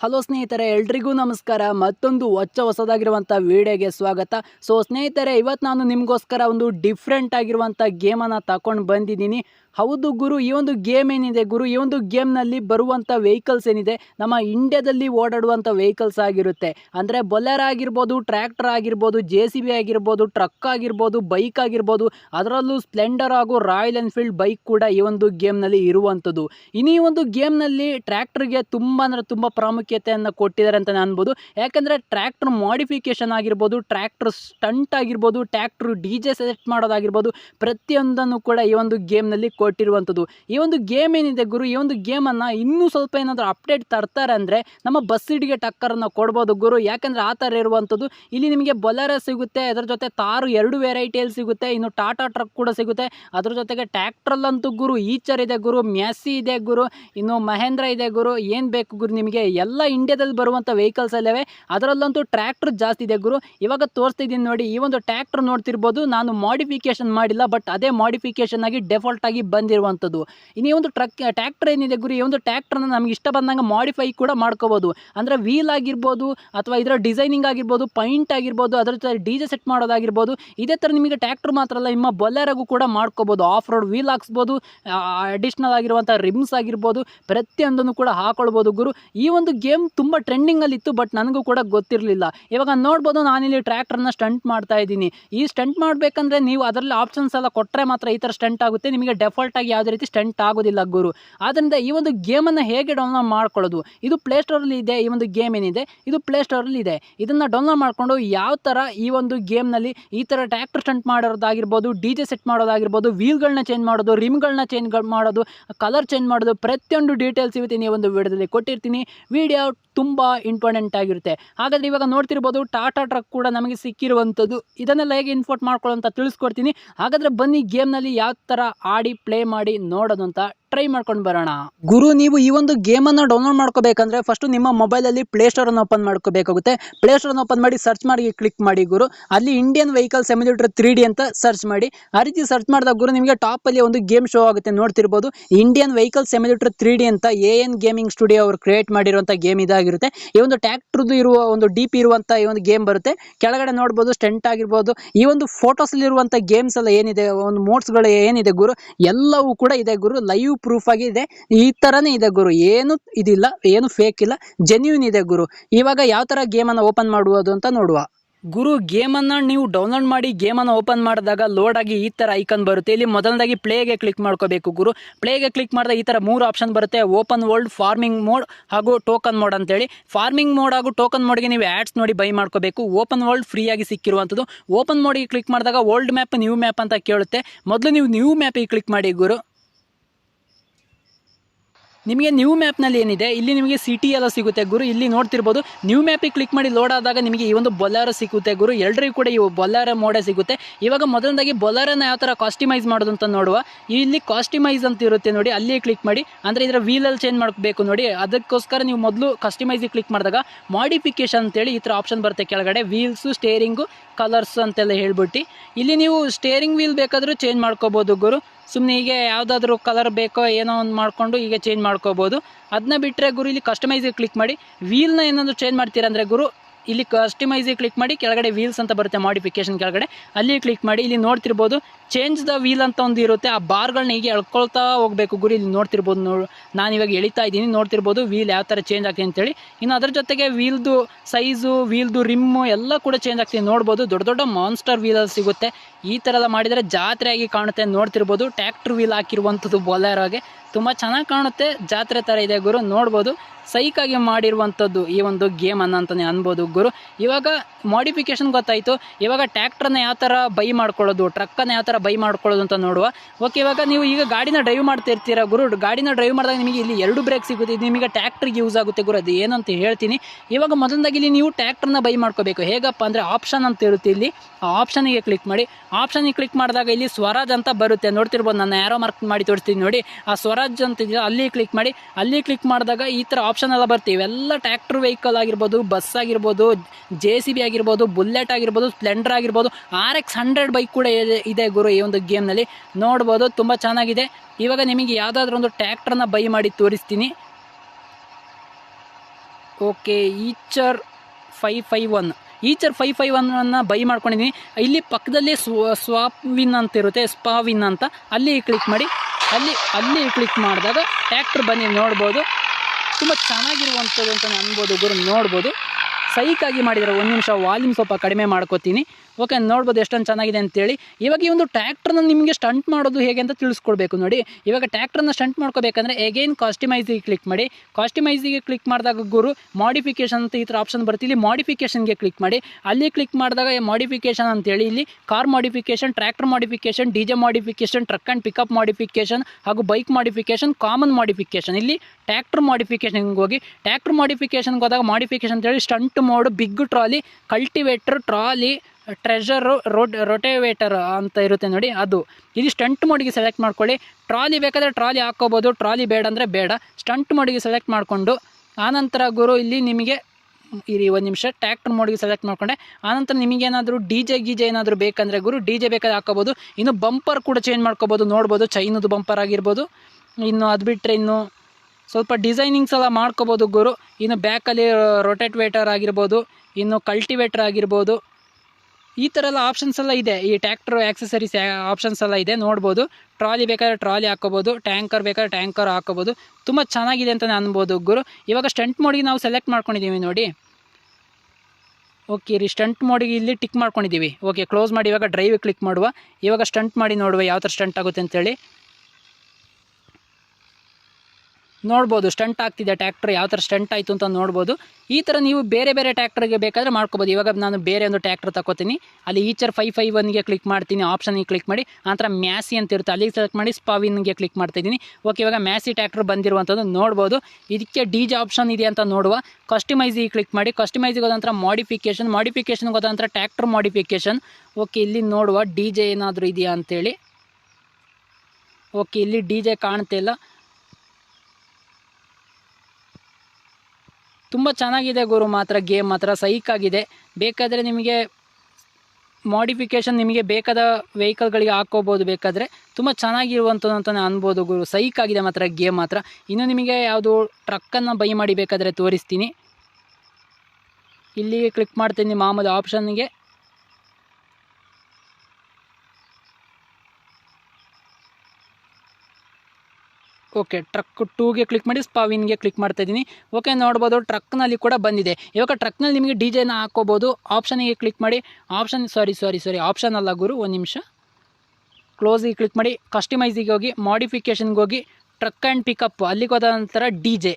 Hello ಸ್ನೇಹಿತರೆ, ಎಲ್ರಿಗೂ ನಮಸ್ಕಾರ. ಮತ್ತೊಂದು ಹೊಚ್ಚ ಹೊಸದಾಗಿರುವಂಥ ವಿಡಿಯೋಗೆ ಸ್ವಾಗತ. ಸೊ ಸ್ನೇಹಿತರೆ ಇವತ್ತು ನಾನು ನಿಮಗೋಸ್ಕರ ಒಂದು ಡಿಫ್ರೆಂಟ್ ಆಗಿರುವಂಥ ಗೇಮನ್ನು ತಗೊಂಡು ಬಂದಿದ್ದೀನಿ. ಹೌದು ಗುರು, ಈ ಒಂದು ಗೇಮ್ ಏನಿದೆ ಗುರು, ಈ ಒಂದು ಗೇಮ್ನಲ್ಲಿ ಬರುವಂಥ ವೆಹಿಕಲ್ಸ್ ಏನಿದೆ, ನಮ್ಮ ಇಂಡಿಯಾದಲ್ಲಿ ಓಡಾಡುವಂಥ ವೆಹಿಕಲ್ಸ್ ಆಗಿರುತ್ತೆ. ಅಂದರೆ ಬೊಲೆರ್ ಆಗಿರ್ಬೋದು, ಟ್ರ್ಯಾಕ್ಟರ್ ಆಗಿರ್ಬೋದು, ಜೆ ಸಿ ಬಿ ಆಗಿರ್ಬೋದು, ಟ್ರಕ್ ಆಗಿರ್ಬೋದು, ಬೈಕ್ ಆಗಿರ್ಬೋದು, ಅದರಲ್ಲೂ ಸ್ಪ್ಲೆಂಡರ್ ಹಾಗೂ ರಾಯಲ್ ಎನ್ಫೀಲ್ಡ್ ಬೈಕ್ ಕೂಡ ಈ ಒಂದು ಗೇಮ್ನಲ್ಲಿ ಇರುವಂಥದ್ದು. ಇನ್ನು ಈ ಒಂದು ಗೇಮ್ನಲ್ಲಿ ಟ್ರ್ಯಾಕ್ಟರ್ಗೆ ತುಂಬ ಅಂದರೆ ತುಂಬ ಪ್ರಾಮುಖ್ಯತೆಯನ್ನು ಕೊಟ್ಟಿದ್ದಾರೆ ಅಂತ ಅನ್ಬೋದು. ಯಾಕಂದರೆ ಟ್ರ್ಯಾಕ್ಟರ್ ಮಾಡಿಫಿಕೇಷನ್ ಆಗಿರ್ಬೋದು, ಟ್ರ್ಯಾಕ್ಟರ್ ಸ್ಟಂಟ್ ಆಗಿರ್ಬೋದು, ಟ್ರ್ಯಾಕ್ಟರ್ ಡಿ ಜೆ ಸೆಲೆಕ್ಟ್ ಮಾಡೋದಾಗಿರ್ಬೋದು, ಪ್ರತಿಯೊಂದನ್ನು ಕೂಡ ಈ ಒಂದು ಗೇಮ್ನಲ್ಲಿ ಕೊಟ್ಟಿರುವಂಥದ್ದು. ಈ ಒಂದು ಗೇಮ್ ಏನಿದೆ ಗುರು, ಈ ಒಂದು ಗೇಮನ್ನು ಇನ್ನೂ ಸ್ವಲ್ಪ ಏನಾದರೂ ಅಪ್ಡೇಟ್ ತರ್ತಾರೆ ಅಂದರೆ ನಮ್ಮ ಬಸ್ ಸಿಡಿಗೆ ಟಕ್ಕರನ್ನು ಕೊಡ್ಬೋದು ಗುರು. ಯಾಕಂದರೆ ಆ ಥರ ಇರುವಂಥದ್ದು. ಇಲ್ಲಿ ನಿಮಗೆ ಬೊಲರ ಸಿಗುತ್ತೆ, ಅದರ ಜೊತೆ ತಾರು ಎರಡು ವೆರೈಟಿಯಲ್ಲಿ ಸಿಗುತ್ತೆ, ಇನ್ನು ಟಾಟಾ ಟ್ರಕ್ ಕೂಡ ಸಿಗುತ್ತೆ. ಅದ್ರ ಜೊತೆಗೆ ಟ್ಯಾಕ್ಟ್ರಲ್ಲಂತೂ ಗುರು ಈಚರ್ ಇದೆ ಗುರು ಮ್ಯಾಸಿ ಇದೆ ಗುರು, ಇನ್ನು ಮಹೇಂದ್ರ ಇದೆ ಗುರು. ಏನು ಬೇಕು ಗುರು ನಿಮಗೆ? ಎಲ್ಲ ಇಂಡಿಯಾದಲ್ಲಿ ಬರುವಂಥ ವೆಹಿಕಲ್ಸ್ ಅಲ್ಲವೇ. ಅದರಲ್ಲಂತೂ ಟ್ರ್ಯಾಕ್ಟ್ರ್ ಜಾಸ್ತಿ ಇದೆ ಗುರು. ಇವಾಗ ತೋರಿಸ್ತಿದ್ದೀನಿ ನೋಡಿ, ಈ ಒಂದು ಟ್ರ್ಯಾಕ್ಟರ್ ನೋಡ್ತಿರ್ಬೋದು. ನಾನು ಮಾಡಿಫಿಕೇಶನ್ ಮಾಡಿಲ್ಲ ಬಟ್ ಅದೇ ಮಾಡಿಫಿಕೇಶನ್ ಆಗಿ ಡೆಫಾಲ್ಟ್ ಆಗಿ ಬಂದಿರುವಂಥದ್ದು. ಇನ್ನು ಒಂದು ಟ್ರಕ್, ಟ್ರ್ಯಾಕ್ಟರ್ ಏನಿದೆ ಗುರು, ಈ ಒಂದು ಟ್ರ್ಯಾಕ್ಟರ್ನ ನಮಗೆ ಇಷ್ಟ ಬಂದಂಗೆ ಮಾಡಿಫೈ ಕೂಡ ಮಾಡ್ಕೋಬೋದು. ಅಂದರೆ ವೀಲ್ ಆಗಿರ್ಬೋದು ಅಥವಾ ಇದರ ಡಿಸೈನಿಂಗ್ ಆಗಿರ್ಬೋದು ಪೈಂಟ್ ಆಗಿರ್ಬೋದು, ಅದರ ಜೊತೆ ಡಿ ಜೆ ಸೆಟ್ ಮಾಡೋದಾಗಿರ್ಬೋದು, ಇದೇ ಥರ ನಿಮಗೆ ಟ್ಯಾಕ್ಟ್ರ್ ಮಾತ್ರ ಅಲ್ಲ, ನಿಮ್ಮ ಬೊಲೆರಾಗೂ ಕೂಡ ಮಾಡ್ಕೋಬೋದು. ಆಫ್ ರೋಡ್ ವೀಲ್ ಹಾಕ್ಸ್ಬೋದು ಅಡಿಷ್ನಲ್ ಆಗಿರುವಂಥ ರಿಮ್ಸ್ ಆಗಿರ್ಬೋದು, ಪ್ರತಿಯೊಂದನ್ನು ಕೂಡ ಹಾಕೊಳ್ಬೋದು ಗುರು. ಈ ಒಂದು ಗೇಮ್ ತುಂಬ ಟ್ರೆಂಡಿಂಗಲ್ಲಿತ್ತು ಬಟ್ ನನಗೂ ಕೂಡ ಗೊತ್ತಿರಲಿಲ್ಲ. ಇವಾಗ ನೋಡ್ಬೋದು, ನಾನಿಲ್ಲಿ ಟ್ರ್ಯಾಕ್ಟರ್ನ ಸ್ಟಂಟ್ ಮಾಡ್ತಾ ಇದ್ದೀನಿ. ಈ ಸ್ಟಂಟ್ ಮಾಡಬೇಕಂದ್ರೆ ನೀವು ಅದರಲ್ಲಿ ಆಪ್ಷನ್ಸ್ ಎಲ್ಲ ಕೊಟ್ಟರೆ ಮಾತ್ರ ಈ ಥರ ಸ್ಟಂಟ್ ಆಗುತ್ತೆ. ನಿಮಗೆ ಡೆಫಾಲ್ಟ್ ಆಗಿ ಯಾವುದೇ ರೀತಿ ಸ್ಟಂಟ್ ಆಗೋದಿಲ್ಲ ಗುರು. ಆದ್ದರಿಂದ ಈ ಒಂದು ಗೇಮನ್ನು ಹೇಗೆ ಡೌನ್ಲೋಡ್ ಮಾಡ್ಕೊಳ್ಳೋದು? ಇದು ಪ್ಲೇ ಸ್ಟೋರಲ್ಲಿ ಇದೆ, ಈ ಒಂದು ಗೇಮ್ ಏನಿದೆ? ಇದು ಪ್ಲೇ ಸ್ಟೋರಲ್ಲಿ ಇದೆ. ಇದನ್ನು ಡೌನ್ಲೋಡ್ ಮಾಡಿಕೊಂಡು ಯಾವ ಥರ ಈ ಒಂದು ಗೇಮ್ನಲ್ಲಿ ಈ ಥರ ಟ್ರ್ಯಾಕ್ಟರ್ ಸ್ಟಂಟ್ ಮಾಡೋದಾಗಿರ್ಬೋದು ಡಿ ಜೆ ಸೆಟ್ ಮಾಡೋದಾಗಿರ್ಬೋದು ವೀಲ್ಗಳನ್ನ ಚೇಂಜ್ ಮಾಡೋದು ರಿಮ್ಗಳನ್ನ ಚೇಂಜ್ ಮಾಡೋದು ಕಲರ್ ಚೇಂಜ್ ಮಾಡೋದು, ಪ್ರತಿಯೊಂದು ಡೀಟೇಲ್ಸ್ ಇವತ್ತಿನ ಈ ಒಂದು ವಿಡಿಯೋದಲ್ಲಿ ಕೊಟ್ಟಿರ್ತೀನಿ. ವಿಡಿಯೋ ತುಂಬ ಇಂಪಾರ್ಟೆಂಟ್ ಆಗಿರುತ್ತೆ. ಹಾಗಾದರೆ ಇವಾಗ ನೋಡ್ತಿರ್ಬೋದು ಟಾಟಾ ಟ್ರಕ್ ಕೂಡ ನಮಗೆ ಸಿಕ್ಕಿರುವಂಥದ್ದು. ಇದನ್ನೆಲ್ಲ ಹೇಗೆ ಇನ್ಫೋರ್ಟ್ ಮಾಡ್ಕೊಳ್ಳೋ ಅಂತ ತಿಳಿಸ್ಕೊಡ್ತೀನಿ. ಹಾಗಾದರೆ ಬನ್ನಿ ಗೇಮ್ನಲ್ಲಿ ಯಾವ ಥರ ಆಡಿ ಪ್ಲೇ ಮಾಡಿ ನೋಡೋದು ಅಂತ ಟ್ರೈ ಮಾಡ್ಕೊಂಡು ಬರೋಣ. ಗುರು, ನೀವು ಈ ಒಂದು ಗೇಮನ್ನು ಡೌನ್ಲೋಡ್ ಮಾಡ್ಕೋಬೇಕಂದ್ರೆ ಫಸ್ಟ್ ನಿಮ್ಮ ಮೊಬೈಲಲ್ಲಿ ಅನ್ನು ಓಪನ್ ಮಾಡ್ಕೋಬೇಕಾಗುತ್ತೆ. ಅನ್ನು ಓಪನ್ ಮಾಡಿ ಸರ್ಚ್ ಮಾಡಿ ಕ್ಲಿಕ್ ಮಾಡಿ ಗುರು. ಅಲ್ಲಿ Indian vehicle simulator three D ಅಂತ ಸರ್ಚ್ ಮಾಡಿ. ಆ ರೀತಿ ಸರ್ಚ್ ಮಾಡಿದಾಗ ಗುರು, ನಿಮಗೆ ಟಾಪಲ್ಲಿ ಒಂದು ಗೇಮ್ ಶೋ ಆಗುತ್ತೆ ನೋಡ್ತಿರ್ಬೋದು. Indian vehicle simulator three D ಅಂತ ಎ ಎನ್ ಗೇಮಿಂಗ್ ಸ್ಟುಡಿಯೋ ಅವರು ಕ್ರಿಯೇಟ್ ಮಾಡಿರುವಂಥ ಗೇಮ್ ಇದಾಗಿರುತ್ತೆ. ಈ ಒಂದು ಟ್ಯಾಕ್ಟ್ರದ್ದು ಇರುವ ಒಂದು ಡೀಪ್ ಇರುವಂಥ ಈ ಒಂದು ಗೇಮ್ ಬರುತ್ತೆ. ಕೆಳಗಡೆ ನೋಡ್ಬೋದು ಸ್ಟೆಂಟ್ ಆಗಿರ್ಬೋದು. ಈ ಒಂದು ಫೋಟೋಸಲ್ಲಿರುವಂಥ ಗೇಮ್ಸ್ ಎಲ್ಲ ಏನಿದೆ, ಒಂದು ಮೋಡ್ಸ್ಗಳು ಏನಿದೆ ಗುರು, ಎಲ್ಲವೂ ಕೂಡ ಇದೆ ಗುರು. ಲೈವ್ ಪ್ರೂಫ್ ಆಗಿದೆ ಈ ಥರನೇ ಇದೆ ಗುರು. ಏನು ಇದಿಲ್ಲ, ಏನು ಫೇಕ್ ಇಲ್ಲ ಜೆನ್ಯೂನ್ ಇದೆ ಗುರು. ಇವಾಗ ಯಾವ ಥರ ಗೇಮನ್ನು ಓಪನ್ ಮಾಡುವುದು ಅಂತ ನೋಡುವ. ಗುರು ಗೇಮನ್ನು ನೀವು ಡೌನ್ಲೋಡ್ ಮಾಡಿ ಗೇಮನ್ನು ಓಪನ್ ಮಾಡಿದಾಗ ಲೋಡ್ ಆಗಿ ಈ ಥರ ಐಕನ್ ಬರುತ್ತೆ. ಇಲ್ಲಿ ಮೊದಲನೇದಾಗಿ ಪ್ಲೇಗೆ ಕ್ಲಿಕ್ ಮಾಡ್ಕೋಬೇಕು ಗುರು. ಪ್ಲೇಗೆ ಕ್ಲಿಕ್ ಮಾಡಿದಾಗ ಈ ಥರ ಮೂರು ಆಪ್ಷನ್ ಬರುತ್ತೆ. ಓಪನ್ ವರ್ಲ್ಡ್ ಫಾರ್ಮಿಂಗ್ ಮೋಡ್ ಹಾಗೂ ಟೋಕನ್ ಮೋಡ್ ಅಂತೇಳಿ ಫಾರ್ಮಿಂಗ್ ಮೋಡ್ ಹಾಗೂ ಟೋಕನ್ ಮೋಡ್ಗೆ ನೀವು ಆ್ಯಡ್ಸ್ ನೋಡಿ ಬೈ ಮಾಡ್ಕೋಬೇಕು. ಓಪನ್ ವರ್ಲ್ಡ್ ಫ್ರೀಯಾಗಿ ಸಿಕ್ಕಿರುವಂಥದ್ದು. ಓಪನ್ ಮೋಡಿಗೆ ಕ್ಲಿಕ್ ಮಾಡಿದಾಗ ಓಲ್ಡ್ ಮ್ಯಾಪ್ ನ್ಯೂ ಮ್ಯಾಪ್ ಅಂತ ಕೇಳುತ್ತೆ. ಮೊದಲು ನೀವು ನ್ಯೂ ಮ್ಯಾಪಿಗೆ ಕ್ಲಿಕ್ ಮಾಡಿ ಗುರು. ನಿಮಗೆ ನ್ಯೂ ಮ್ಯಾಪ್ನಲ್ಲಿ ಏನಿದೆ, ಇಲ್ಲಿ ನಿಮಗೆ ಸಿಟಿ ಎಲ್ಲ ಸಿಗುತ್ತೆ ಗುರು. ಇಲ್ಲಿ ನೋಡ್ತಿರ್ಬೋದು ನ್ಯೂ ಮ್ಯಾಪಿಗೆ ಕ್ಲಿಕ್ ಮಾಡಿ ಲೋಡ್ ಆದಾಗ ನಿಮಗೆ ಈ ಒಂದು ಬೊಲಾರ ಸಿಗುತ್ತೆ ಗುರು. ಎಲ್ಲರಿಗೂ ಕೂಡ ಈ ಬೊಲಾರ ಮೋಡೆ ಸಿಗುತ್ತೆ. ಇವಾಗ ಮೊದಲನೇದಾಗಿ ಬೊಲಾರನ ಯಾವ ಥರ ಕಾಸ್ಟಿಮೈಸ್ ಮಾಡೋದು ಅಂತ ನೋಡುವ. ಇಲ್ಲಿ ಕಾಸ್ಟಿಮೈಸ್ ಅಂತ ಇರುತ್ತೆ ನೋಡಿ ಅಲ್ಲಿ ಕ್ಲಿಕ್ ಮಾಡಿ. ಅಂದರೆ ಇದರ ವೀಲಲ್ಲಿ ಚೇಂಜ್ ಮಾಡಬೇಕು ನೋಡಿ. ಅದಕ್ಕೋಸ್ಕರ ನೀವು ಮೊದಲು ಕಸ್ಟಮೈಸಿಗೆ ಕ್ಲಿಕ್ ಮಾಡಿದಾಗ ಮಾಡಿಫಿಕೇಶನ್ ಅಂತೇಳಿ ಈ ಥರ ಆಪ್ಷನ್ ಬರುತ್ತೆ ಕೆಳಗಡೆ. ವೀಲ್ಸು ಸ್ಟೇರಿಂಗು ಕಲರ್ಸ್ ಅಂತೆಲ್ಲ ಹೇಳ್ಬಿಟ್ಟು. ಇಲ್ಲಿ ನೀವು ಸ್ಟೇರಿಂಗ್ ವೀಲ್ ಬೇಕಾದರೂ ಚೇಂಜ್ ಮಾಡ್ಕೋಬೋದು ಗುರು. ಸುಮ್ಮನೆ ಹೀಗೆ ಯಾವುದಾದ್ರೂ ಕಲರ್ ಬೇಕೋ ಏನೋ ಒಂದು ಮಾಡಿಕೊಂಡು ಹೀಗೆ ಚೇಂಜ್ ಮಾಡ್ಕೋಬೋದು. ಅದನ್ನ ಬಿಟ್ಟರೆ ಗುರು ಇಲ್ಲಿ ಕಸ್ಟಮೈಸಿಗೆ ಕ್ಲಿಕ್ ಮಾಡಿ. ವೀಲ್ನ ಏನಾದರೂ ಚೇಂಜ್ ಮಾಡ್ತೀರಾ ಅಂದರೆ ಗುರು, ಇಲ್ಲಿ ಕಸ್ಟಮೈಸಿಗೆ ಕ್ಲಿಕ್ ಮಾಡಿ, ಕೆಳಗಡೆ ವೀಲ್ಸ್ ಅಂತ ಬರುತ್ತೆ ಮಾಡಿಫಿಕೇಶನ್ ಕೆಳಗಡೆ. ಅಲ್ಲಿ ಕ್ಲಿಕ್ ಮಾಡಿ, ಇಲ್ಲಿ ನೋಡ್ತಿರ್ಬೋದು ಚೇಂಜ್ ದ ವೀಲ್ ಅಂತ ಒಂದು ಇರುತ್ತೆ. ಆ ಬಾರ್ಗಳನ್ನ ಹೀಗೆ ಎಳ್ಕೊಳ್ತಾ ಹೋಗಬೇಕು ಗುರು, ಇಲ್ಲಿ ನೋಡ್ತಿರ್ಬೋದು ನೋಡು. ನಾನು ಇವಾಗ ಎಳಿತಾ ಇದ್ದೀನಿ, ನೋಡ್ತಿರ್ಬೋದು ವೀಲ್ ಯಾವ ಥರ ಚೇಂಜ್ ಆಗ್ತೀನಿ ಅಂತೇಳಿ. ಇನ್ನು ಅದ್ರ ಜೊತೆಗೆ ವೀಲ್ದು ಸೈಜು ವೀಲ್ದು ರಿಮ್ಮು ಎಲ್ಲ ಕೂಡ ಚೇಂಜ್ ಆಗ್ತೀನಿ ನೋಡ್ಬೋದು, ದೊಡ್ಡ ದೊಡ್ಡ ಮಾನ್ಸ್ಟರ್ ವೀಲಲ್ಲಿ ಸಿಗುತ್ತೆ. ಈ ಎಲ್ಲ ಮಾಡಿದರೆ ಜಾತ್ರೆಯಾಗಿ ಕಾಣುತ್ತೆ ನೋಡ್ತಿರ್ಬೋದು. ಟ್ಯಾಕ್ಟ್ರ್ ವೀಲ್ ಹಾಕಿರುವಂಥದ್ದು ಬೊಲೆರೋಗೆ ತುಂಬ ಚೆನ್ನಾಗಿ ಕಾಣುತ್ತೆ. ಜಾತ್ರೆ ಥರ ಇದೆ ಗುರು, ನೋಡ್ಬೋದು. ಸೈಕಾಗಿ ಮಾಡಿರುವಂಥದ್ದು ಈ ಒಂದು ಗೇಮ್ ಅಂತಾನೆ ಅನ್ಬೋದು ಗುರು. ಇವಾಗ ಮಾಡಿಫಿಕೇಶನ್ ಗೊತ್ತಾಯಿತು. ಇವಾಗ ಟ್ಯಾಕ್ಟ್ರನ್ನ ಯಾವ ಥರ ಬೈ ಮಾಡ್ಕೊಳ್ಳೋದು ಟ್ರಕ್ಕನ್ನು ಯಾವ ಥರ ಬೈ ಮಾಡ್ಕೊಳ್ಳೋದು ಅಂತ ನೋಡುವ. ಓಕೆ ಇವಾಗ ನೀವು ಈಗ ಗಾಡಿನ ಡ್ರೈವ್ ಮಾಡ್ತಿರ್ತೀರ ಗುರು. ಗಾಡಿನ ಡ್ರೈವ್ ಮಾಡಿದಾಗ ನಿಮಗೆ ಇಲ್ಲಿ ಎರಡು ಬ್ರೇಕ್ ಸಿಗುತ್ತೆ. ಇದು ನಿಮಗೆ ಟ್ಯಾಕ್ಟ್ರಿಗೆ ಯೂಸ್ ಆಗುತ್ತೆ ಗುರು. ಅದು ಏನಂತ ಹೇಳ್ತೀನಿ. ಇವಾಗ ಮೊದಲಾಗಿ ಇಲ್ಲಿ ನೀವು ಟ್ಯಾಕ್ಟ್ರನ್ನ ಬೈ ಮಾಡ್ಕೋಬೇಕು. ಹೇಗಪ್ಪ ಅಂದರೆ ಆಪ್ಷನ್ ಅಂತ ಇರುತ್ತೆ ಇಲ್ಲಿ. ಆ ಆಪ್ಷನಿಗೆ ಕ್ಲಿಕ್ ಮಾಡಿ. ಆಪ್ಷನಿಗೆ ಕ್ಲಿಕ್ ಮಾಡಿದಾಗ ಇಲ್ಲಿ ಸ್ವರಾಜ್ ಅಂತ ಬರುತ್ತೆ. ನೋಡ್ತಿರ್ಬೋದು ನಾನು ಯಾರೋ ಮಾರ್ಕ್ ಮಾಡಿ ತೋರಿಸ್ತೀನಿ ನೋಡಿ. ಆ ಸ್ವರಾಜ್ ಅಂತ ಅಲ್ಲಿ ಕ್ಲಿಕ್ ಮಾಡಿ. ಅಲ್ಲಿ ಕ್ಲಿಕ್ ಮಾಡಿದಾಗ ಈ ಥರ ಆಪ್ಷನ್ ಎಲ್ಲ ಬರ್ತೀವಿ ಇವೆಲ್ಲ ಟ್ರ್ಯಾಕ್ಟರ್ ವೆಹಿಕಲ್ ಆಗಿರ್ಬೋದು ಬಸ್ ಆಗಿರ್ಬೋದು ಜೆ ಸಿ ಬಿ ಆಗಿರ್ಬೋದು ಬುಲೆಟ್ ಆಗಿರ್ಬೋದು ಸ್ಪ್ಲೆಂಡರ್ ಆಗಿರ್ಬೋದು ಆರ್ ಎಕ್ಸ್ ಹಂಡ್ರೆಡ್ ಬೈಕ್ ಕೂಡ ಇದೆ ಇದೆ ಗುರು ಈ ಒಂದು ಗೇಮ್ನಲ್ಲಿ ನೋಡ್ಬೋದು, ತುಂಬ ಚೆನ್ನಾಗಿದೆ. ಇವಾಗ ನಿಮಗೆ ಯಾವುದಾದ್ರೂ ಒಂದು ಟ್ಯಾಕ್ಟ್ರನ್ನ ಬೈ ಮಾಡಿ ತೋರಿಸ್ತೀನಿ. Okay Eicher five five one Eicher five five ಒನ್ನ buy ಮಾಡ್ಕೊಂಡಿದ್ದೀನಿ ಇಲ್ಲಿ ಪಕ್ಕದಲ್ಲಿ ಸ್ವ ಸ್ವಾಪ್ ವಿನ್ ಅಂತ ಇರುತ್ತೆ ಸ್ಪಾ ವಿನ್ ಅಂತ. ಅಲ್ಲಿ ಕ್ಲಿಕ್ ಮಾಡಿ, ಅಲ್ಲಿ ಅಲ್ಲಿ ಕ್ಲಿಕ್ ಮಾಡಿದಾಗ ಟ್ಯಾಕ್ಟ್ರ್ ಬನ್ನಿ ನೋಡ್ಬೋದು. ತುಂಬ ಚೆನ್ನಾಗಿರುವಂಥದ್ದು ಅಂತ ಅನ್ಬೋದು ಗುರು, ನೋಡ್ಬೋದು. ಸೈಕಾಗಿ ಮಾಡಿದರೆ, ಒಂದು ನಿಮಿಷ ವಾಲ್ಯೂಮ್ ಸ್ವಲ್ಪ ಕಡಿಮೆ ಮಾಡ್ಕೋತೀನಿ. ಓಕೆ ನೋಡ್ಬೋದು ಎಷ್ಟೊಂದು ಚೆನ್ನಾಗಿದೆ ಅಂತೇಳಿ. ಇವಾಗ ಈ ಒಂದು ಟ್ಯಾಕ್ಟ್ರನ್ನ ನಿಮಗೆ ಸ್ಟಂಟ್ ಮಾಡೋದು ಹೇಗೆ ಅಂತ ತಿಳಿಸ್ಕೊಡ್ಬೇಕು ನೋಡಿ. ಇವಾಗ ಟ್ಯಾಕ್ಟ್ರನ್ನ ಸ್ಟಂಟ್ ಮಾಡ್ಕೋಬೇಕಂದ್ರೆ ಎಗೈನ್ ಕಾಸ್ಟಿಮೈಸಿಗೆ ಕ್ಲಿಕ್ ಮಾಡಿ. ಕಾಸ್ಟಿಮೈಸಿಗೆ ಕ್ಲಿಕ್ ಮಾಡಿದಾಗ ಗುರು ಮಾಡಿಫಿಕೇಶನ್ ಅಂತ ಈ ಥರ ಆಪ್ಷನ್ ಬರುತ್ತೆ. ಇಲ್ಲಿ ಮಾಡಿಫಿಕೇಷನ್ಗೆ ಕ್ಲಿಕ್ ಮಾಡಿ. ಅಲ್ಲಿ ಕ್ಲಿಕ್ ಮಾಡಿದಾಗ ಮಾಡಿಫಿಕೇಷನ್ ಅಂತೇಳಿ ಇಲ್ಲಿ car modification tractor modification D J modification truck and pickup modification ಹಾಗೂ ಬೈಕ್ ಮಾಡಿಫಿಕೇಷನ್ ಕಾಮನ್ ಮಾಡಿಫಿಕೇಷನ್ ಇಲ್ಲಿ ಟ್ಯಾಕ್ಟರ್ ಮಾಡಿಫಿಕೇಷನ್ಗೆ ಹೋಗಿ ಟ್ಯಾಕ್ಟರ್ ಮಾಡಿಫಿಕೇಷನ್ಗೆ ಹೋದಾಗ ಮಾಡಿಫಿಕೇಷನ್ ಅಂತೇಳಿ stunt mode big trolley cultivator trolley thresher road rotavator ಅಂತ ಇರುತ್ತೆ ನೋಡಿ ಅದು. ಇಲ್ಲಿ ಸ್ಟಂಟ್ ಮೋಡಿಗೆ ಸೆಲೆಕ್ಟ್ ಮಾಡ್ಕೊಳ್ಳಿ. ಟ್ರಾಲಿ ಬೇಕಾದರೆ ಟ್ರಾಲಿ ಹಾಕೋಬೋದು ಟ್ರಾಲಿ ಬೇಡ ಅಂದರೆ ಬೇಡ. ಸ್ಟಂಟ್ ಮೋಡಿಗೆ ಸೆಲೆಕ್ಟ್ ಮಾಡಿಕೊಂಡು, ಆನಂತರ ಗುರು ಇಲ್ಲಿ ನಿಮಗೆ, ಇರಿ ಒಂದು ನಿಮಿಷ ಟ್ಯಾಕ್ಟರ್ ಮೋಡಿಗೆ ಸೆಲೆಕ್ಟ್ ಮಾಡ್ಕೊಂಡೆ. ಆನಂತರ ನಿಮಗೇನಾದರೂ ಡಿ ಜೆ ಗೀಜೆ ಏನಾದರೂ ಬೇಕಂದರೆ ಗುರು ಡಿ ಜೆ ಬೇಕಾದ್ರೆ ಹಾಕೋಬೋದು ಇನ್ನು ಬಂಪರ್ ಕೂಡ ಚೇಂಜ್ ಮಾಡ್ಕೋಬೋದು. ನೋಡ್ಬೋದು ಚೈನದು ಬಂಪರ್ ಆಗಿರ್ಬೋದು. ಇನ್ನು ಅದು ಬಿಟ್ಟರೆ ಇನ್ನು ಸ್ವಲ್ಪ ಡಿಸೈನಿಂಗ್ಸ್ ಎಲ್ಲ ಮಾಡ್ಕೋಬೋದು ಗುರು. ಇನ್ನು ಬ್ಯಾಕಲ್ಲಿ ರೊಟೇಟ್ ವೇಟರ್ ಆಗಿರ್ಬೋದು. ಇನ್ನು ಕಲ್ಟಿವೇಟರ್ ಆಗಿರ್ಬೋದು. ಈ ಥರ ಎಲ್ಲ ಆಪ್ಷನ್ಸ್ ಎಲ್ಲ ಇದೆ. ಈ ಟ್ಯಾಕ್ಟ್ರ್ ಆಕ್ಸೆಸರೀಸ್ ಆಪ್ಷನ್ಸ್ ಎಲ್ಲ ಇದೆ. ನೋಡ್ಬೋದು. ಟ್ರಾಲಿ ಬೇಕಾದ್ರೆ ಟ್ರಾಲಿ ಹಾಕೋಬೋದು ಟ್ಯಾಂಕರ್ ಬೇಕಾದ್ರೆ ಟ್ಯಾಂಕರ್ ಹಾಕೋಬೋದು ತುಂಬ ಚೆನ್ನಾಗಿದೆ ಅಂತಲೇ ಅನ್ಬೋದು ಗುರು. ಇವಾಗ ಸ್ಟಂಟ್ ಮೋಡಿಗೆ ನಾವು ಸೆಲೆಕ್ಟ್ ಮಾಡ್ಕೊಂಡಿದ್ದೀವಿ ನೋಡಿ. ಓಕೆ ರೀ ಸ್ಟಂಟ್ ಮೋಡಿಗೆ ಇಲ್ಲಿ ಟಿಕ್ ಮಾಡ್ಕೊಂಡಿದ್ದೀವಿ. ಓಕೆ ಕ್ಲೋಸ್ ಮಾಡಿ ಇವಾಗ ಡ್ರೈವ್ ಕ್ಲಿಕ್ ಮಾಡುವ. ಇವಾಗ ಸ್ಟಂಟ್ ಮಾಡಿ ನೋಡುವ ಯಾವ ಥರ ಸ್ಟಂಟ್ ಆಗುತ್ತೆ ಅಂತೇಳಿ. ನೋಡ್ಬೋದು ಸ್ಟಂಟ್ ಆಗ್ತಿದೆ ಟ್ಯಾಕ್ಟ್ರ್ ಯಾವ ಥರ ಸ್ಟಂಟ್ ಆಯಿತು ಅಂತ ನೋಡ್ಬೋದು. ಈ ಥರ ನೀವು ಬೇರೆ ಬೇರೆ ಟ್ಯಾಕ್ಟ್ರಿಗೆ ಬೇಕಾದರೆ ಮಾಡ್ಕೋಬೋದು. ಇವಾಗ ನಾನು ಬೇರೆ ಒಂದು ಟ್ಯಾಕ್ಟ್ರ್ ತಗೋತೀನಿ ಅಲ್ಲಿ ಈಚರ್ ಫೈ ಫೈ ಒನ್ಗೆ ಕ್ಲಿಕ್ ಮಾಡ್ತೀನಿ ಆಪ್ಷನ್ಗೆ ಕ್ಲಿಕ್ ಮಾಡಿ ನಂತರ ಮ್ಯಾಸಿ ಅಂತ ಇರುತ್ತೆ. ಅಲ್ಲಿಗೆ ಸೆಲೆಕ್ಟ್ ಮಾಡಿ ಸ್ಪಾವಿನ್ಗೆ ಕ್ಲಿಕ್ ಮಾಡ್ತಾಯಿದ್ದೀನಿ ಓಕೆ ಇವಾಗ ಮ್ಯಾಸಿ ಟ್ಯಾಕ್ಟ್ರ್ ಬಂದಿರುವಂಥದ್ದು ನೋಡ್ಬೋದು. ಇದಕ್ಕೆ ಡಿ ಜೆ ಆಪ್ಷನ್ ಇದೆ ಅಂತ ನೋಡುವ. ಕಸ್ಟಮೈಸಿಗೆ ಕ್ಲಿಕ್ ಮಾಡಿ. ಕಸ್ಟಮೈಸಿಗೆ ಹೋದ ನಂತರ ಮಾಡಿಫಿಕೇಷನ್ ಮಾಡಿಫಿಕೇಷನ್ಗೆ ಹೋದ ನಂತರ ಟ್ಯಾಕ್ಟ್ರ್ ಮಾಡಿಫಿಕೇಷನ್ ಓಕೆ ಇಲ್ಲಿ ನೋಡುವ ಡಿ ಜೆ ಏನಾದರೂ ಇದೆಯಾ ಅಂತೇಳಿ. ಓಕೆ ಇಲ್ಲಿ ಡಿ ಜೆ ಕಾಣ್ತಿಲ್ಲ ತುಂಬ ಚೆನ್ನಾಗಿದೆ ಗುರು. ಮಾತ್ರ ಗೇಮ್ ಮಾತ್ರ ಸೈಕ್ ಆಗಿದೆ. ಬೇಕಾದರೆ ನಿಮಗೆ ಮಾಡಿಫಿಕೇಷನ್ ನಿಮಗೆ ಬೇಕಾದ ವೆಹಿಕಲ್ಗಳಿಗೆ ಹಾಕ್ಕೋಬೋದು ಬೇಕಾದರೆ. ತುಂಬ ಚೆನ್ನಾಗಿರುವಂಥದ್ದು ಅಂತಲೇ ಅನ್ಬೋದು ಗುರು. ಸೈಕ್ ಆಗಿದೆ ಮಾತ್ರ, ಗೇಮ್ ಮಾತ್ರ. ಇನ್ನು ನಿಮಗೆ ಯಾವುದು ಟ್ರಕ್ಕನ್ನು ಬೈ ಮಾಡಿ ಬೇಕಾದರೆ ತೋರಿಸ್ತೀನಿ. ಇಲ್ಲಿಗೆ ಕ್ಲಿಕ್ ಮಾಡ್ತೀನಿ ಮಾಮೂಲಿ ಆಪ್ಷನ್ಗೆ ಓಕೆ, ಟ್ರಕ್ ಟೂಗೆ ಕ್ಲಿಕ್ ಮಾಡಿ, ಸ್ಪಾವಿನ್ಗೆ ಕ್ಲಿಕ್ ಮಾಡ್ತಾ ಇದ್ದೀನಿ. ಓಕೆ, ನೋಡ್ಬೋದು ಟ್ರಕ್ನಲ್ಲಿ ಕೂಡ ಬಂದಿದೆ. ಇವಾಗ ಟ್ರಕ್ನಲ್ಲಿ ನಿಮಗೆ ಡಿ ಜೆನ ಹಾಕೋಬೋದು ಆಪ್ಷನಿಗೆ ಕ್ಲಿಕ್ ಮಾಡಿ, option sorry sorry sorry option ಅಲ್ಲ ಗುರು, ಒಂದು ನಿಮಿಷ. ಕ್ಲೋಸಿಗೆ ಕ್ಲಿಕ್ ಮಾಡಿ ಕಸ್ಟಮೈಸಿಗೆ ಹೋಗಿ ಮಾಡಿಫಿಕೇಷನ್ಗೆ ಹೋಗಿ ಟ್ರಕ್ ಆ್ಯಂಡ್ ಪಿಕಪ್ ಅಲ್ಲಿಗೆ ಹೋದ ನಂತರ ಡಿ ಜೆ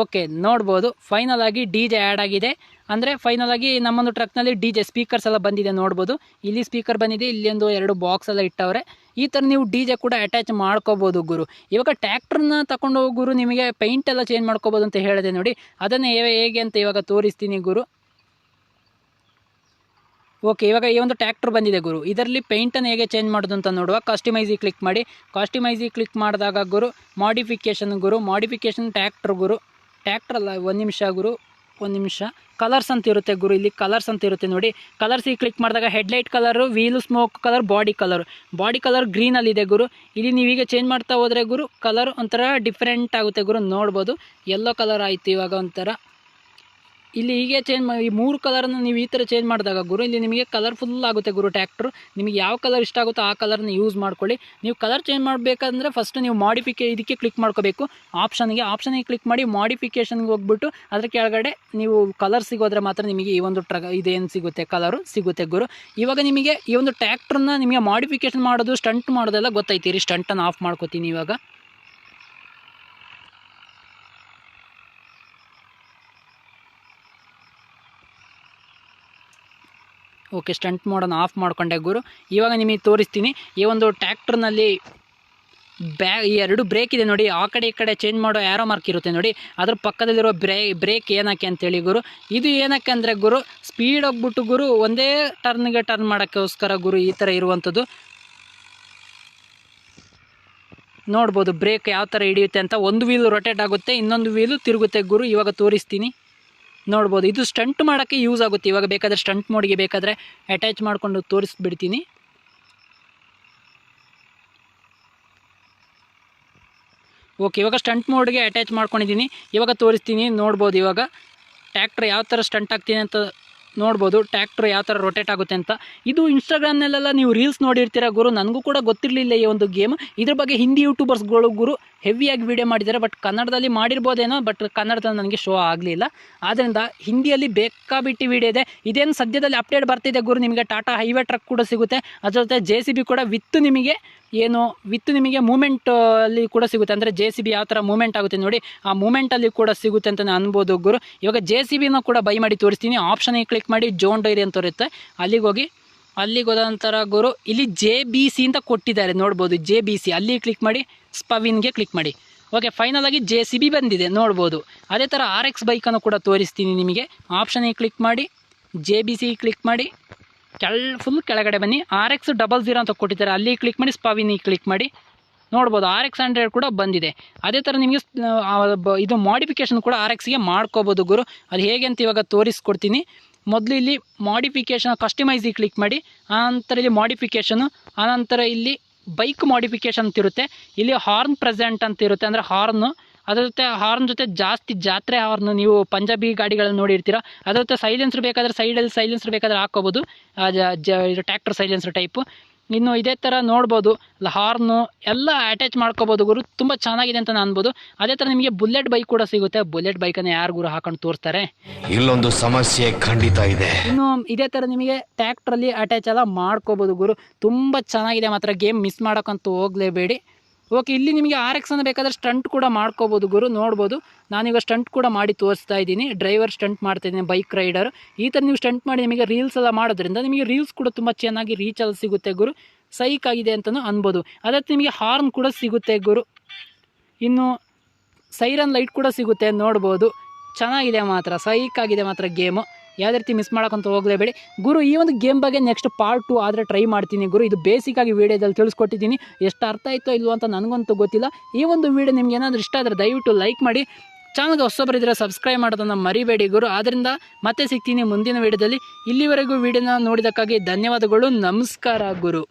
ಓಕೆ, ನೋಡ್ಬೋದು ಫೈನಲ್ ಆಗಿ ಡಿ ಜೆ ಆ್ಯಡ್ ಆಗಿದೆ. ಅಂದರೆ ಫೈನಲ್ ಆಗಿ ನಮ್ಮೊಂದು ಟ್ರಕ್ನಲ್ಲಿ ಡಿ ಜೆ ಸ್ಪೀಕರ್ಸ್ ಎಲ್ಲ ಬಂದಿದೆ, ನೋಡ್ಬೋದು. ಇಲ್ಲಿ ಸ್ಪೀಕರ್ ಬಂದಿದೆ, ಇಲ್ಲಿ ಒಂದು ಎರಡು ಬಾಕ್ಸ್ ಎಲ್ಲ ಇಟ್ಟವ್ರೆ. ಈ ಥರ ನೀವು ಡಿ ಜೆ ಕೂಡ ಅಟ್ಯಾಚ್ ಮಾಡ್ಕೋಬೋದು ಗುರು. ಇವಾಗ ಟ್ಯಾಕ್ಟ್ರನ್ನ ತಗೊಂಡು ಗುರು ನಿಮಗೆ ಪೈಂಟ್ ಎಲ್ಲ ಚೇಂಜ್ ಮಾಡ್ಕೋಬೋದು ಅಂತ ಹೇಳಿದೆ ನೋಡಿ. ಅದನ್ನು ಹೇಗೆ ಅಂತ ಇವಾಗ ತೋರಿಸ್ತೀನಿ ಗುರು. ಓಕೆ ಇವಾಗ ಈ ಒಂದು ಟ್ಯಾಕ್ಟ್ರ್ ಬಂದಿದೆ ಗುರು. ಇದರಲ್ಲಿ ಪೇಂಟನ್ನು ಹೇಗೆ ಚೇಂಜ್ ಮಾಡೋದು ಅಂತ ನೋಡುವ. ಕಾಸ್ಟಮೈಸಿ ಕ್ಲಿಕ್ ಮಾಡಿ. ಕಾಸ್ಟಮೈಸಿ ಕ್ಲಿಕ್ ಮಾಡಿದಾಗ ಗುರು ಮಾಡಿಫಿಕೇಷನ್ ಗುರು ಮಾಡಿಫಿಕೇಷನ್ ಟ್ಯಾಕ್ಟ್ರ್ ಗುರು. ಟ್ಯಾಕ್ಟ್ರಲ್ಲ ಒಂದು ನಿಮಿಷ ಗುರು. ಒಂದು ನಿಮಿಷ. ಕಲರ್ಸ್ ಅಂತ ಇರುತ್ತೆ ಗುರು, ಇಲ್ಲಿ ಕಲರ್ಸ್ ಅಂತ ಇರುತ್ತೆ ನೋಡಿ. ಕಲರ್ಸಿಗೆ ಕ್ಲಿಕ್ ಮಾಡಿದಾಗ headlight colour wheel smoke colour body colour body colour ಗ್ರೀನಲ್ಲಿದೆ ಗುರು. ಇಲ್ಲಿ ನೀವೀಗ ಚೇಂಜ್ ಮಾಡ್ತಾ ಹೋದರೆ ಗುರು ಕಲರ್ ಒಂಥರ ಡಿಫ್ರೆಂಟ್ ಆಗುತ್ತೆ ಗುರು. ನೋಡ್ಬೋದು. ಯೆಲ್ಲೋ ಕಲರ್ ಆಯಿತು ಇವಾಗ ಒಂಥರ. ಇಲ್ಲಿ ಹೀಗೆ ಚೇಂಜ್ ಈ ಮೂರು ಕಲರನ್ನು ನೀವು ಈ ಥರ ಚೇಂಜ್ ಮಾಡಿದಾಗ ಗುರು, ಇಲ್ಲಿ ನಿಮಗೆ ಕಲರ್ಫುಲ್ ಆಗುತ್ತೆ ಗುರು ಟ್ಯಾಕ್ಟ್ರು ನಿಮಗೆ ಯಾವ ಕಲರ್ ಇಷ್ಟ ಆಗುತ್ತೋ ಆ ಕಲರ್ನ ಯೂಸ್ ಮಾಡ್ಕೊಳ್ಳಿ. ನೀವು ಕಲರ್ ಚೇಂಜ್ ಮಾಡಬೇಕಂದ್ರೆ ಫಸ್ಟ್ ನೀವು ಮಾಡಿಫಿಕೇ ಇದಕ್ಕೆ ಕ್ಲಿಕ್ ಮಾಡ್ಕೋಬೇಕು. ಆಪ್ಷನ್ಗೆ ಆಪ್ಷನಿಗೆ ಕ್ಲಿಕ್ ಮಾಡಿ ಮಾಡಿಫಿಕೇಷನ್ಗೆ ಹೋಗ್ಬಿಟ್ಟು ಅದ್ರ ಕೆಳಗಡೆ ನೀವು ಕಲರ್ ಸಿಗೋದ್ರೆ ಮಾತ್ರ ನಿಮಗೆ ಈ ಒಂದು ಟ್ರ ಇದೇನು ಸಿಗುತ್ತೆ ಕಲರು ಸಿಗುತ್ತೆ ಗುರು. ಇವಾಗ ನಿಮಗೆ ಈ ಒಂದು ಟ್ಯಾಕ್ಟ್ರನ್ನ ನಿಮಗೆ ಮಾಡಿಫಿಕೇಷನ್ ಮಾಡೋದು ಸ್ಟಂಟ್ ಮಾಡೋದೆಲ್ಲ ಗೊತ್ತೈತಿ. ಸ್ಟಂಟನ್ನು ಆಫ್ ಮಾಡ್ಕೋತೀನಿ ಇವಾಗ. ಓಕೆ, ಸ್ಟಂಟ್ ಮೋಡನ್ನು ಆಫ್ ಮಾಡ್ಕೊಂಡೆ ಗುರು. ಇವಾಗ ನಿಮಗೆ ತೋರಿಸ್ತೀನಿ, ಈ ಒಂದು ಟ್ಯಾಕ್ಟ್ರನಲ್ಲಿ ಬ್ಯಾ ಎರಡು ಬ್ರೇಕ್ ಇದೆ ನೋಡಿ. ಆ ಕಡೆ ಈ ಕಡೆ ಚೇಂಜ್ ಮಾಡೋ ಯಾರೋ ಮಾರ್ಕ್ ಇರುತ್ತೆ ನೋಡಿ. ಅದ್ರ ಪಕ್ಕದಲ್ಲಿರೋ ಬ್ರೇ, ಬ್ರೇಕ್ ಏನಕ್ಕೆ ಅಂತೇಳಿ ಗುರು. ಇದು ಏನಕ್ಕೆ ಅಂದರೆ ಗುರು ಸ್ಪೀಡ್ ಹೋಗ್ಬಿಟ್ಟು ಗುರು, ಒಂದೇ ಟರ್ನ್ಗೆ ಟರ್ನ್ ಮಾಡೋಕ್ಕೋಸ್ಕರ ಗುರು ಈ ಥರ ಇರುವಂಥದ್ದು. ನೋಡ್ಬೋದು, ಬ್ರೇಕ್ ಯಾವ ಥರ ಹಿಡಿಯುತ್ತೆ ಅಂತ. ಒಂದು ವೀಲು ರೊಟೇಟ್ ಆಗುತ್ತೆ, ಇನ್ನೊಂದು ವೀಲು ತಿರುಗುತ್ತೆ ಗುರು. ಇವಾಗ ತೋರಿಸ್ತೀನಿ. ನೋಡ್ಬೋದು. ಇದು ಸ್ಟಂಟ್ ಮಾಡೋಕ್ಕೆ ಯೂಸ್ ಆಗುತ್ತೆ. ಇವಾಗ ಬೇಕಾದರೆ ಸ್ಟಂಟ್ ಮೋಡಿಗೆ ಬೇಕಾದರೆ ಅಟ್ಯಾಚ್ ಮಾಡಿಕೊಂಡು ತೋರಿಸ್ಬಿಡ್ತೀನಿ. ಓಕೆ ಇವಾಗ ಸ್ಟಂಟ್ ಮೋಡ್ಗೆ ಅಟ್ಯಾಚ್ ಮಾಡ್ಕೊಂಡಿದ್ದೀನಿ. ಇವಾಗ ತೋರಿಸ್ತೀನಿ, ನೋಡ್ಬೋದು ಇವಾಗ. ಟ್ಯಾಕ್ಟ್ರ್ ಯಾವ ಥರ ಸ್ಟಂಟ್ ಆಗ್ತೀನಿ ಅಂತ ನೋಡ್ಬೋದು ಟ್ಯಾಕ್ಟ್ರ್ ಯಾವ ಥರ ರೊಟೇಟ್ ಆಗುತ್ತೆ ಅಂತ. ಇದು ಇನ್ಸ್ಟಾಗ್ರಾಮ್ನಲ್ಲೆಲ್ಲ ನೀವು ರೀಲ್ಸ್ ನೋಡಿರ್ತೀರ ಗುರು? ನನಗೂ ಕೂಡ ಗೊತ್ತಿರಲಿಲ್ಲ ಈ ಒಂದು ಗೇಮ್ ಇದ್ರ ಬಗ್ಗೆ ಹಿಂದಿ ಯೂಟ್ಯೂಬರ್ಸ್ಗಳು ಗುರು ಹೆವಿಯಾಗಿ ವೀಡಿಯೋ ಮಾಡಿದ್ದಾರೆ. ಬಟ್ ಕನ್ನಡದಲ್ಲಿ ಮಾಡಿರ್ಬೋದೇನೋ ಬಟ್ ಕನ್ನಡದಲ್ಲಿ ನನಗೆ ಶೋ ಆಗಲಿಲ್ಲ. ಆದ್ದರಿಂದ ಹಿಂದಿಯಲ್ಲಿ ಬೇಕಾಬಿಟ್ಟು ವೀಡಿಯೋ ಇದೆ. ಇದೇನು ಸದ್ಯದಲ್ಲಿ ಅಪ್ಡೇಟ್ ಬರ್ತಿದೆ ಗುರು? ನಿಮಗೆ ಟಾಟಾ ಹೈವೇ ಟ್ರಕ್ ಕೂಡ ಸಿಗುತ್ತೆ. ಅದ್ರ ಜೊತೆ ಜೆ ಕೂಡ ವಿತ್ ನಿಮಗೆ ಏನು ವಿತ್ ನಿಮಗೆ ಮೂಮೆಂಟ್ ಅಲ್ಲಿ ಕೂಡ ಸಿಗುತ್ತೆ. ಅಂದರೆ ಜೆ ಸಿ ಬಿ ಯಾವ ಥರ ಮೂಮೆಂಟ್ ಆಗುತ್ತೆ ನೋಡಿ, ಆ ಮೂಮೆಂಟಲ್ಲಿ ಕೂಡ ಸಿಗುತ್ತೆ ಅಂತ ಅನ್ಬೋದು ಗುರು. ಇವಾಗ ಜೆ ಸಿ ಬಿನ ಕೂಡ ಬೈ ಮಾಡಿ ತೋರಿಸ್ತೀನಿ. ಆಪ್ಷನಿಗೆ ಕ್ಲಿಕ್ ಮಾಡಿ ಜೋನ್ ಡೈರಿ ಅಂತ ಇರುತ್ತೆ ಅಲ್ಲಿಗೆ ಹೋಗಿ, ಅಲ್ಲಿಗೆ ಹೋದ ನಂತರ ಗುರು, ಇಲ್ಲಿ ಜೆ ಬಿ ಸಿ ಅಂತ ಕೊಟ್ಟಿದ್ದಾರೆ ನೋಡ್ಬೋದು. ಜೆ ಬಿ ಸಿ ಅಲ್ಲಿ ಕ್ಲಿಕ್ ಮಾಡಿ ಸ್ಪವಿನ್ಗೆ ಕ್ಲಿಕ್ ಮಾಡಿ. ಓಕೆ ಫೈನಲ್ ಆಗಿ ಜೆ ಸಿ ಬಿ ಬಂದಿದೆ, ನೋಡ್ಬೋದು. ಅದೇ ಥರ ಆರ್ ಎಕ್ಸ್ ಬೈಕನ್ನು ಕೂಡ ತೋರಿಸ್ತೀನಿ ನಿಮಗೆ. ಆಪ್ಷನಿಗೆ ಕ್ಲಿಕ್ ಮಾಡಿ ಜೆ ಬಿ ಸಿ ಕ್ಲಿಕ್ ಮಾಡಿ ಕೆಳ ಫುಲ್ ಕೆಳಗಡೆ ಬನ್ನಿ. ಆರ್ ಎಕ್ಸ್ ಡಬಲ್ ಜೀರೋ ಅಂತ ಕೊಟ್ಟಿದ್ದಾರೆ. ಅಲ್ಲಿ ಕ್ಲಿಕ್ ಮಾಡಿ ಸ್ಪಾವಿನಿ ಕ್ಲಿಕ್ ಮಾಡಿ ನೋಡ್ಬೋದು. ಆರ್ ಎಕ್ಸ್ ಹಂಡ್ರೆಡ್ ಕೂಡ ಬಂದಿದೆ. ಅದೇ ಥರ ನಿಮಗೆ ಇದು ಮಾಡಿಫಿಕೇಷನ್ ಕೂಡ ಆರ್ ಎಕ್ಸ್ಗೆ ಮಾಡ್ಕೋಬೋದು ಗುರು. ಅದು ಹೇಗೆ ಅಂತ ಇವಾಗ ತೋರಿಸ್ಕೊಡ್ತೀನಿ. ಮೊದಲು ಇಲ್ಲಿ ಮಾಡಿಫಿಕೇಷನ್ ಕಸ್ಟಮೈಸಿಗೆ ಕ್ಲಿಕ್ ಮಾಡಿ, ಆನಂತರ ಇಲ್ಲಿ ಮಾಡಿಫಿಕೇಷನು ಆನಂತರ ಇಲ್ಲಿ ಬೈಕ್ ಮಾಡಿಫಿಕೇಷನ್ ಅಂತ ಇರುತ್ತೆ. ಇಲ್ಲಿ ಹಾರ್ನ್ ಪ್ರೆಸೆಂಟ್ ಅಂತ ಇರುತ್ತೆ. ಅಂದರೆ ಹಾರ್ನು ಅದ್ರ ಜೊತೆ ಹಾರ್ನ್ ಜೊತೆ ಜಾಸ್ತಿ ಜಾತ್ರೆ ಹಾರ್ನ್ ನೀವು ಪಂಜಾಬಿ ಗಾಡಿಗಳನ್ನು ನೋಡಿರ್ತೀರ ಅದ್ರ ಜೊತೆ ಸೈಲೆನ್ಸರ್ ಬೇಕಾದರೆ ಸೈಡಲ್ಲಿ ಸೈಲೆನ್ಸರ್ ಬೇಕಾದ್ರೆ ಹಾಕ್ಕೊಬೋದು. ಟ್ಯಾಕ್ಟರ್ ಸೈಲೆನ್ಸರ್ ಟೈಪು ಇನ್ನು ಇದೇ ಥರ ನೋಡ್ಬೋದು ಹಾರ್ನು ಎಲ್ಲ ಅಟ್ಯಾಚ್ ಮಾಡ್ಕೋಬೋದು ಗುರು ತುಂಬ ಚೆನ್ನಾಗಿದೆ ಅಂತ ನಾನು ಅನ್ಬೋದು. ಅದೇ ಥರ ನಿಮಗೆ ಬುಲೆಟ್ ಬೈಕ್ ಕೂಡ ಸಿಗುತ್ತೆ ಬುಲೆಟ್ ಬೈಕನ್ನು ಯಾರು ಗುರು ಹಾಕೊಂಡು ತೋರಿಸ್ತಾರೆ? ಇಲ್ಲೊಂದು ಸಮಸ್ಯೆ ಖಂಡಿತ ಇದೆ. ಇನ್ನು ಇದೇ ಥರ ನಿಮಗೆ ಟ್ಯಾಕ್ಟ್ರಲ್ಲಿ ಅಟ್ಯಾಚ್ ಎಲ್ಲ ಮಾಡ್ಕೋಬೋದು ಗುರು ತುಂಬ ಚೆನ್ನಾಗಿದೆ ಮಾತ್ರ ಗೇಮ್ ಮಿಸ್ ಮಾಡೋಕ್ಕಂತೂ ಹೋಗಲೇಬೇಡಿ. ಓಕೆ, ಇಲ್ಲಿ ನಿಮಗೆ ಆರ್ ಎಕ್ಸ್ ಅನ್ನು ಬೇಕಾದರೆ ಸ್ಟಂಟ್ ಕೂಡ ಮಾಡ್ಕೋಬೋದು ಗುರು, ನೋಡ್ಬೋದು. ನಾನೀಗ ಸ್ಟಂಟ್ ಕೂಡ ಮಾಡಿ ತೋರಿಸ್ತಾ ಇದ್ದೀನಿ. ಡ್ರೈವರ್ ಸ್ಟಂಟ್ ಮಾಡ್ತಿದ್ದೀನಿ ಬೈಕ್ ರೈಡರ್ ಈ ಥರ ನೀವು ಸ್ಟಂಟ್ ಮಾಡಿ ನಿಮಗೆ ರೀಲ್ಸ್ ಎಲ್ಲ ಮಾಡೋದ್ರಿಂದ ನಿಮಗೆ ರೀಲ್ಸ್ ಕೂಡ ತುಂಬ ಚೆನ್ನಾಗಿ ರೀಚಲ್ಲಿ ಸಿಗುತ್ತೆ ಗುರು. ಸೈಕ್ ಆಗಿದೆ ಅಂತಲೂ ಅನ್ಬೋದು. ಅದಕ್ಕೆ ನಿಮಗೆ ಹಾರ್ನ್ ಕೂಡ ಸಿಗುತ್ತೆ ಗುರು. ಇನ್ನು ಸೈರನ್ ಲೈಟ್ ಕೂಡ ಸಿಗುತ್ತೆ ನೋಡ್ಬೋದು. ಚೆನ್ನಾಗಿದೆ ಮಾತ್ರ ಸೈಕ್ ಆಗಿದೆ ಮಾತ್ರ ಗೇಮು ಯಾವುದೇ ರೀತಿ ಮಿಸ್ ಮಾಡೋಕ್ಕಂತ ಹೋಗಲೇಬೇಡಿ ಗುರು, ಈ ಒಂದು ಗೇಮ್ ಬಗ್ಗೆ ನೆಕ್ಸ್ಟ್ ಪಾರ್ಟ್ ಟು ಆದರೆ ಟ್ರೈ ಮಾಡ್ತೀನಿ ಗುರು. ಇದು ಬೇಸಿಕ್ಕಾಗಿ ವೀಡಿಯೋದಲ್ಲಿ ತಿಳಿಸ್ಕೊಟ್ಟಿದ್ದೀನಿ. ಎಷ್ಟು ಅರ್ಥ ಆಯಿತೋ ಇಲ್ವೋ ಅಂತ ನನಗಂತೂ ಗೊತ್ತಿಲ್ಲ. ಈ ಒಂದು ವೀಡಿಯೋ ನಿಮ್ಗೆ ಏನಾದರೂ ಇಷ್ಟ ಆದರೆ ದಯವಿಟ್ಟು ಲೈಕ್ ಮಾಡಿ. ಚಾನಲ್ಗೆ ಇದ್ರೆ ಸಬ್ಸ್ಕ್ರೈಬ್ ಮಾಡೋದನ್ನು ಮರಿಬೇಡಿ ಗುರು. ಆದ್ದರಿಂದ ಮತ್ತೆ ಸಿಗ್ತೀನಿ ಮುಂದಿನ ವೀಡಿಯೋದಲ್ಲಿ ಇಲ್ಲಿವರೆಗೂ ವೀಡಿಯೋನ ನೋಡಿದ್ದಕ್ಕಾಗಿ ಧನ್ಯವಾದಗಳು. ನಮಸ್ಕಾರ ಗುರು.